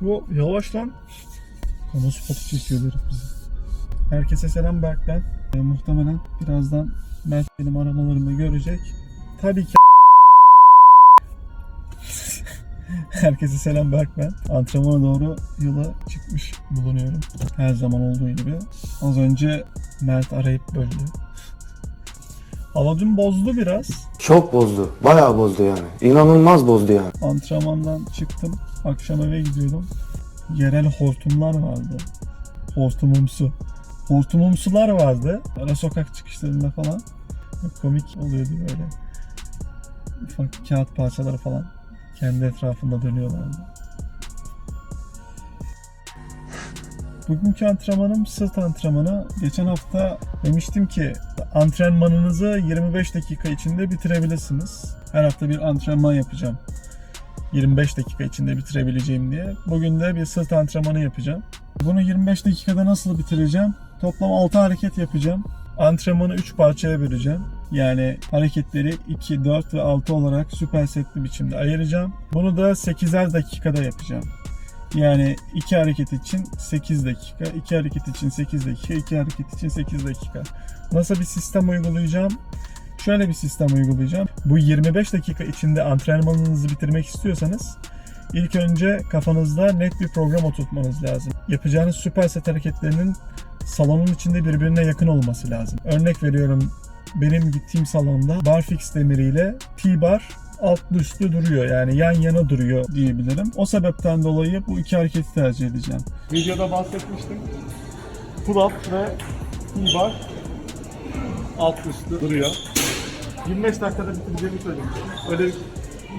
Bu yavaş lan. Kamu spotu çekiyor herif bizi. Herkese selam Berk ben. Ee, muhtemelen birazdan Mert benim aramalarımı görecek. Tabii ki Herkese selam Berk ben. Antrenmana doğru yola çıkmış bulunuyorum. Her zaman olduğu gibi. Az önce Mert arayıp böldü. Hava dün bozdu biraz. Çok bozdu. Bayağı bozdu yani. İnanılmaz bozdu yani. Antrenmandan çıktım. Akşam eve gidiyordum. Yerel hortumlar vardı. Hortumumsu. Hortumumsular vardı. Ara sokak çıkışlarında falan. Komik oluyordu böyle. Ufak kağıt parçaları falan kendi etrafında dönüyorlardı. Bugünkü antrenmanım sırt antrenmanı. Geçen hafta demiştim ki antrenmanınızı 25 dakika içinde bitirebilirsiniz. Her hafta bir antrenman yapacağım. 25 dakika içinde bitirebileceğim diye. Bugün de bir sırt antrenmanı yapacağım. Bunu 25 dakikada nasıl bitireceğim? Toplam 6 hareket yapacağım. Antrenmanı 3 parçaya böleceğim. Yani hareketleri 2, 4 ve 6 olarak süper setli biçimde ayıracağım. Bunu da 8'er dakikada yapacağım. Yani iki hareket için 8 dakika, iki hareket için 8 dakika, iki hareket için 8 dakika. Nasıl bir sistem uygulayacağım? Şöyle bir sistem uygulayacağım. Bu 25 dakika içinde antrenmanınızı bitirmek istiyorsanız ilk önce kafanızda net bir program oturtmanız lazım. Yapacağınız süperset hareketlerinin salonun içinde birbirine yakın olması lazım. Örnek veriyorum benim gittiğim salonda barfix demiriyle T-bar altlı üstlü duruyor yani yan yana duruyor diyebilirim. O sebepten dolayı bu iki hareketi tercih edeceğim. Videoda bahsetmiştim. Pull up ve T-bar alt üstlü duruyor. 25 dakikada bitireceğimi söylemiştim. Öyle bir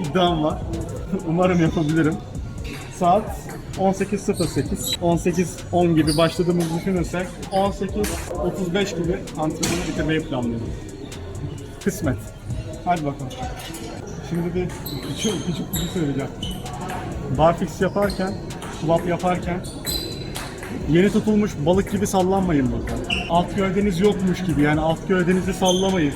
iddiam var. Umarım yapabilirim. Saat 18.08. 18.10 gibi başladığımızı düşünürsek 18.35 gibi antrenmanı bitirmeyi planlıyorum. Kısmet. Hadi bakalım. Şimdi bir küçük, küçük bir şey söyleyeceğim. Barfix yaparken, pull-up yaparken yeni tutulmuş balık gibi sallanmayın burada. Alt gövdeniz yokmuş gibi yani alt gövdenizi sallamayın.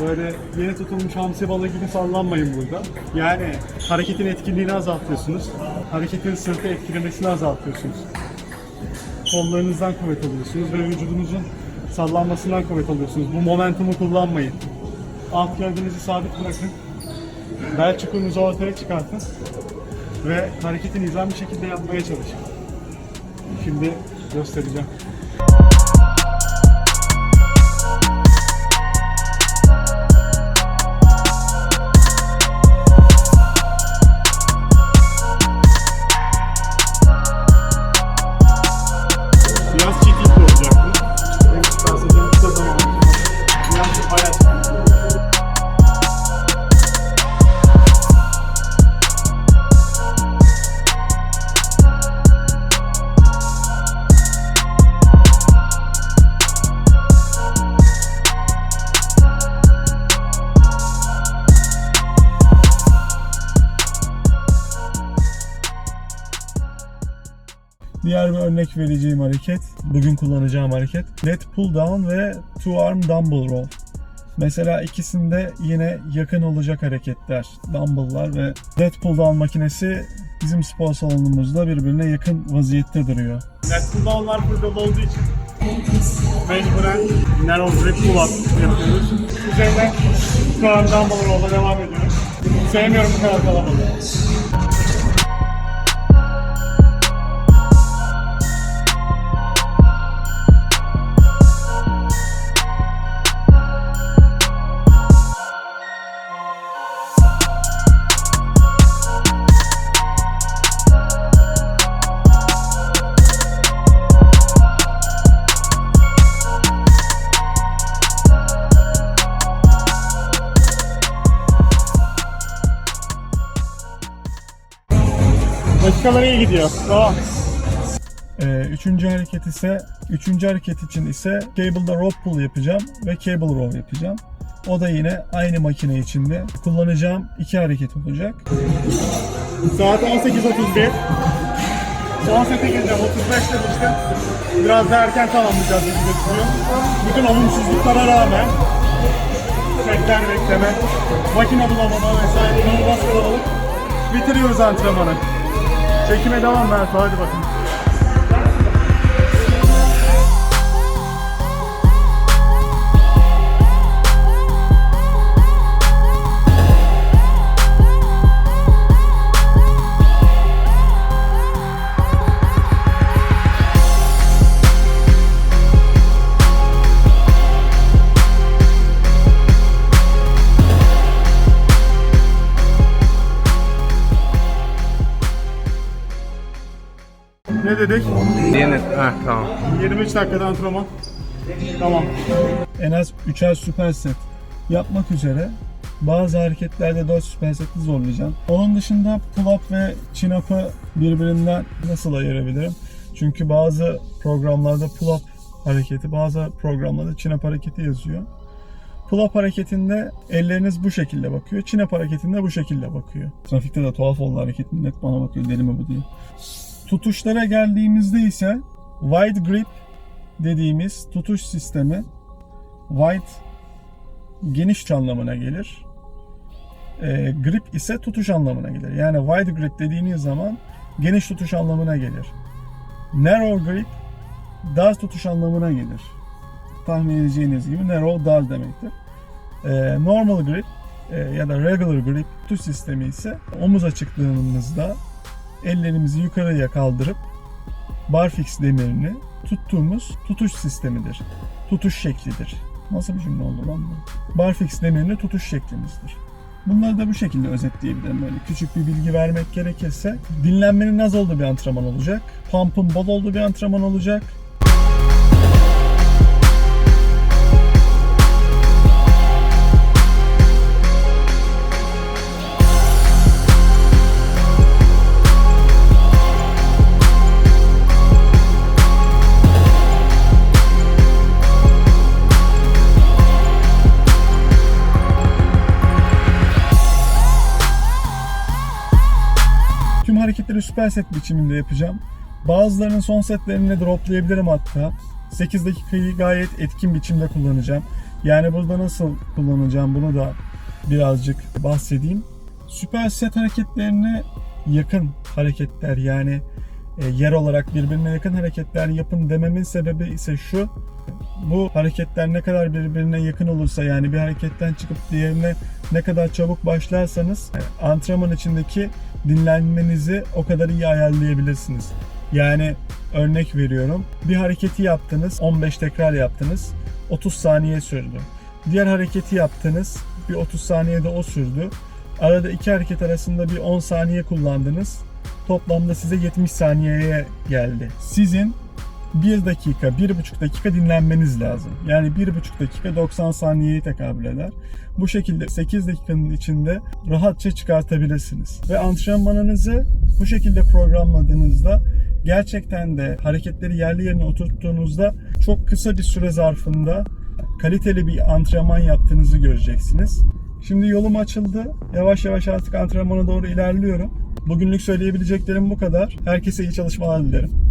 Böyle yeni tutulmuş hamsi balığı gibi sallanmayın burada. Yani hareketin etkinliğini azaltıyorsunuz. Hareketin sırtı etkilemesini azaltıyorsunuz. Kollarınızdan kuvvet alıyorsunuz ve vücudunuzun sallanmasından kuvvet alıyorsunuz. Bu momentumu kullanmayın. Alt gövdenizi sabit bırakın. Bel çukurunuzu ortaya çıkartın. Ve hareketi nizam bir şekilde yapmaya çalışın. Şimdi göstereceğim. Diğer bir örnek vereceğim hareket, bugün kullanacağım hareket. Net pull down ve two arm dumbbell row. Mesela ikisinde yine yakın olacak hareketler, dumbbell'lar ve net pull down makinesi bizim spor salonumuzda birbirine yakın vaziyette duruyor. Net pull down'lar burada olduğu için mecburen narrow grip pull up yapıyoruz. Üzerinden two arm dumbbell row'la devam ediyoruz. Sevmiyorum bu kadar kalabalığı. Dakikalar iyi gidiyor. Tamam. Ee, üçüncü hareket ise, üçüncü hareket için ise cable'da rope pull yapacağım ve cable row yapacağım. O da yine aynı makine içinde kullanacağım iki hareket olacak. Saat 18.31. Son sete gireceğim 35 demiştim. Biraz da erken tamamlayacağız gibi gözüküyor. Bütün olumsuzluklara rağmen tekrar bekleme, makine bulamama vesaire inanılmaz kalabalık. Bitiriyoruz antrenmanı. Çekime devam ver. Hadi bakın. Ne dedik? Yeni, ha tamam. 23 dakikada antrenman. Tamam. En az 3'er süperset yapmak üzere bazı hareketlerde 4 süperseti zorlayacağım. Onun dışında pull-up ve chin-up'ı birbirinden nasıl ayırabilirim? Çünkü bazı programlarda pull-up hareketi, bazı programlarda chin-up hareketi yazıyor. Pull-up hareketinde elleriniz bu şekilde bakıyor. Chin-up hareketinde bu şekilde bakıyor. Trafikte de tuhaf oldu hareket. Millet bana bakıyor deli mi bu diye. Tutuşlara geldiğimizde ise wide grip dediğimiz tutuş sistemi wide geniş anlamına gelir. Ee, grip ise tutuş anlamına gelir. Yani wide grip dediğiniz zaman geniş tutuş anlamına gelir. Narrow grip dar tutuş anlamına gelir. Tahmin edeceğiniz gibi narrow dar demektir. Ee, normal grip e, ya da regular grip tutuş sistemi ise omuz açıklığımızda ellerimizi yukarıya kaldırıp barfix demirini tuttuğumuz tutuş sistemidir. Tutuş şeklidir. Nasıl bir cümle oldu lan bu? Barfix demirini tutuş şeklimizdir. Bunları da bu şekilde özetleyebilirim. Böyle küçük bir bilgi vermek gerekirse dinlenmenin az olduğu bir antrenman olacak. Pump'ın bol olduğu bir antrenman olacak. Tüm hareketleri süper set biçiminde yapacağım. Bazılarının son setlerini droplayabilirim hatta. 8 dakikayı gayet etkin biçimde kullanacağım. Yani burada nasıl kullanacağım bunu da birazcık bahsedeyim. Süper set hareketlerine yakın hareketler yani e, yer olarak birbirine yakın hareketler yapın dememin sebebi ise şu. Bu hareketler ne kadar birbirine yakın olursa yani bir hareketten çıkıp diğerine ne kadar çabuk başlarsanız e, antrenman içindeki dinlenmenizi o kadar iyi ayarlayabilirsiniz. Yani örnek veriyorum. Bir hareketi yaptınız, 15 tekrar yaptınız. 30 saniye sürdü. Diğer hareketi yaptınız, bir 30 saniyede o sürdü. Arada iki hareket arasında bir 10 saniye kullandınız. Toplamda size 70 saniyeye geldi. Sizin 1 dakika, 1,5 dakika dinlenmeniz lazım. Yani 1,5 dakika 90 saniyeye tekabül eder. Bu şekilde 8 dakikanın içinde rahatça çıkartabilirsiniz. Ve antrenmanınızı bu şekilde programladığınızda gerçekten de hareketleri yerli yerine oturttuğunuzda çok kısa bir süre zarfında kaliteli bir antrenman yaptığınızı göreceksiniz. Şimdi yolum açıldı. Yavaş yavaş artık antrenmana doğru ilerliyorum. Bugünlük söyleyebileceklerim bu kadar. Herkese iyi çalışmalar dilerim.